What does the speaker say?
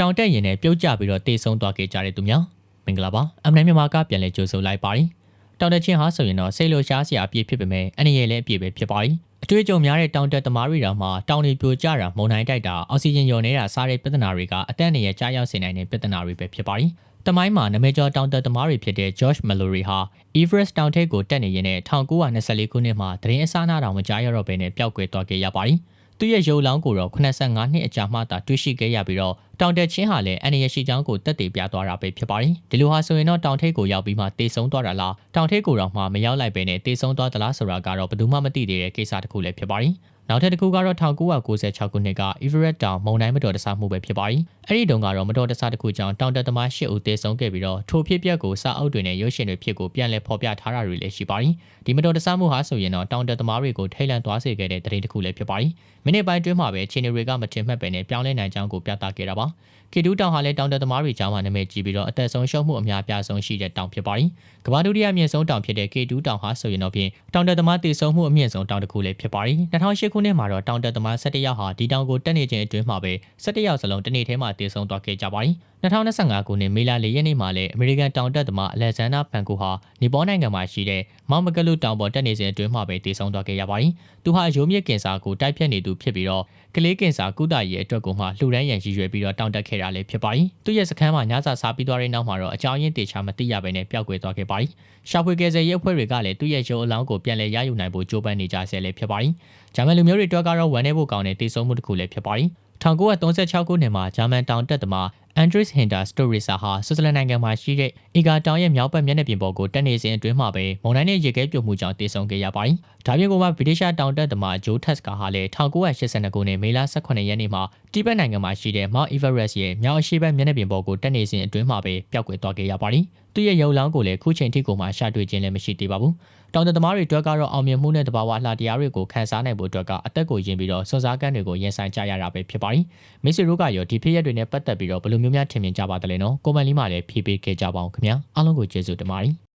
တောင်တက်ရင်နဲ့ပြုတ်ကျပြီးတော့တေဆုံးသွားခဲ့ကြတဲ့သူများမင်္ဂလာပါအမနမြန်မာကပြန်လဲကြိုဆိုလိုက်ပါတယ်တောင်တက်ချင်းဟာဆိုရင်တော့စိတ်လိုရှားစရာအပြည့်ဖြစ်ပေမဲ့အနေရလည်းအပြည့်ပဲဖြစ်ပါတယ်အတွေ့အကြုံများတဲ့တောင်တက်သမားတွေတောင်မှတောင်တွေပြိုကျတာမုန်တိုင်းတိုက်တာအောက်ဆီဂျင်လျော်နေတာစားတဲ့ပြဿနာတွေကအသက်အန္တရာယ်ကြားရောက်စေနိုင်တဲ့ပြဿနာတွေပဲဖြစ်ပါတယ်တမိုင်းမှာနမဲကျော်တောင်တက်သမားတွေဖြစ်တဲ့ George Mallory ဟာ Everest တောင်ထိပ်ကိုတက်နေရင်နဲ့1924ခုနှစ်မှာသတင်းအစားအနာတော်မကြားရတော့ဘဲနဲ့ပျောက်ကွယ်သွားခဲ့ရပါတယ်။ သူ့ရဲ့ရုပ်လောင်းကိုတော့85နှစ်အကြာမှသာတွေ့ရှိခဲ့ရပြီးတော့တောင်တက်ချင်းဟာလည်းအန်ရရှိချောင်းကိုတက်တည်ပြသွားတာပဲဖြစ်ပါတယ်။ဒီလိုဟာဆိုရင်တော့တောင်ထိပ်ကိုရောက်ပြီးမှတေဆုံးသွားတာလားတောင်ထိပ်ကိုတော့မှမရောက်လိုက်ပဲနဲ့တေဆုံးသွားသလားဆိုတာကတော့ဘယ်သူမှမသိသေးတဲ့ကိစ္စတစ်ခုလည်းဖြစ်ပါတယ်။ နောက်ထပ်တစ်ခုကတော့1996ခုနှစ်က Everett တောင်မုန်တိုင်းမတော်တဆမှုပဲဖြစ်ပါတယ်။အဲ့ဒီတုန်းကတော့မတော်တဆတစ်ခုကြောင့်တောင်တက်သမား၈ဦးသေဆုံးခဲ့ပြီးတော့ထိုဖြစ်ပျက်ကိုစာအုပ်တွေနဲ့ရုပ်ရှင်တွေဖြစ်ကိုပြန်လည်ဖော်ပြထားတာတွေလည်းရှိပါတယ်။ဒီမတော်တဆမှုဟာဆိုရင်တော့တောင်တက်သမားတွေကိုထိတ်လန့်သွားစေခဲ့တဲ့တဲ့တစ်ခုလည်းဖြစ်ပါတယ်။မိနစ်ပိုင်းတွင်းမှာပဲချင်းတွေကမထင်မှတ်ပဲနဲ့ပြောင်းလဲနိုင်ကြောင်းကိုပြသခဲ့တာပါ။ကေတူးတောင်ဟာလည်းတောင်တက်သမားတွေကြားမှာနာမည်ကြီးပြီးတော့အသက်ဆုံးရှုံးမှုအများပြားဆုံးရှိတဲ့တောင်ဖြစ်ပါတယ်။ကမ္ဘာဒုတိယအမြင့်ဆုံးတောင်ဖြစ်တဲ့ကေတူးတောင်ဟာဆိုရင်တော့ဖြင့်တောင်တက်သမားတည်ဆုံမှုအမြင့်ဆုံးတောင်တစ်ခုလည်းဖြစ်ပါတယ်။2008ခုနှစ်မှာတော့တောင်တက်သမား17ယောက်ဟာဒီတောင်ကိုတက်နေခြင်းအတွင်းမှာပဲ17ယောက်စလုံးတနေ့ထဲမှာတည်ဆုံသွားခဲ့ကြပါတယ်။2025ခုနှစ်မေလ၄ရက်နေ့မှာလည်းအမေရိကန်တောင်တက်သမားအလက်ဇန်နာဖန်ကိုဟာနီပေါနိုင်ငံမှာရှိတဲ့မောင်မကလူတောင်ပေါ်တက်နေစဉ်အတွင်းမှာပဲတည်ဆုံသွားခဲ့ရပါတယ်။သူဟာရိုးမြစ်ကင်ဆာကိုတိုက်ဖြတ်နေသူဖြစ်ပြီးတော့ကလေးကင်ဆာကုသရေးအတွက်ကိုမှလှူဒန်းရန်ရည်ရွယ်ပြီးတော့တောင်တက်ခဲ့တာလည်းဖြစ်ပါတယ်။သူ့ရဲ့စခန်းမှာညစာစားပြီးသွားတဲ့နောက်မှာတော့အကြောင်းရင်းတေချာမသိရဘဲနဲ့ပျောက်ကွယ်သွားခဲ့ပါတယ်။ရှာဖွေကယ်ဆယ်ရေးအဖွဲ့တွေကလည်းသူ့ရဲ့ရုပ်အလောင်းကိုပြန်လည်ရယူနိုင်ဖို့ကြိုးပမ်းနေကြဆဲလည်းဖြစ်ပါတယ်။ဂျာမန်လူမျိုးတွေအတွက်ကတော့ဝမ်းနည်းဖို့ကောင်းတဲ့တည်ဆုံမှုတစ်ခုလည်းဖြစ်ပါတယ်။1936ခုနှစ်မှာဂျာမန်တောင်တက်သမား Andres Hinter Storiza ဟာဆွစ်ဇာလန်နိုင်ငံမှာရှိတဲ့အီဂါတောင်ရဲ့မြောက်ဘက်မျက်နှာပြင်ပေါ်ကိုတက်နေစဉ်အတွင်းမှာပဲမုန်တိုင်းနဲ့ရေခဲပြုတ်မှုကြောင့်တည်ဆုံခဲ့ရပါတယ်။ဒါပြင်ကမှဗြိတိရှတောင်တက်သမား Joe Tasker ဟာလည်း1982ခုနှစ်မေလ18ရက်နေ့မှာတိဘက်နိုင်ငံမှာရှိတဲ့ Mount Everest ရဲ့မြောက်အရှေ့ဘက်မျက်နှာပြင်ပေါ်ကိုတက်နေစဉ်အတွင်းမှာပဲပျောက်ကွယ်သွားခဲ့ရပါတယ်။သူ့ရဲ့ရုပ်လောင်းကိုလည်းခုချိန်ထိကိုမှရှာတွေ့ခြင်းလည်းမရှိသေးပါဘူး။တောင်တသမားတွေအတွက်ကတော့အောင်မြင်မှုနဲ့တဘာဝလှတရားတွေကိုခန်းစားနိုင်ဖို့အတွက်ကအသက်ကိုယဉ်ပြီးတော့စွန့်စားကမ်းတွေကိုရင်ဆိုင်ကြရတာပဲဖြစ်ပါတယ်။မစ်ဆီရိုကရောဒီဖြစ်ရပ်တွေနဲ့ပတ်သက်ပြီးတော့ဘယ်လိုမျိုးများထင်မြင်ကြပါသလဲနော်။ကွန်မန့်လေးမှာလည်းဖြေပေးခဲ့ကြပါအောင်ခင်ဗျာ။အားလုံးကိုကျေးဇူးတင်ပါတယ်။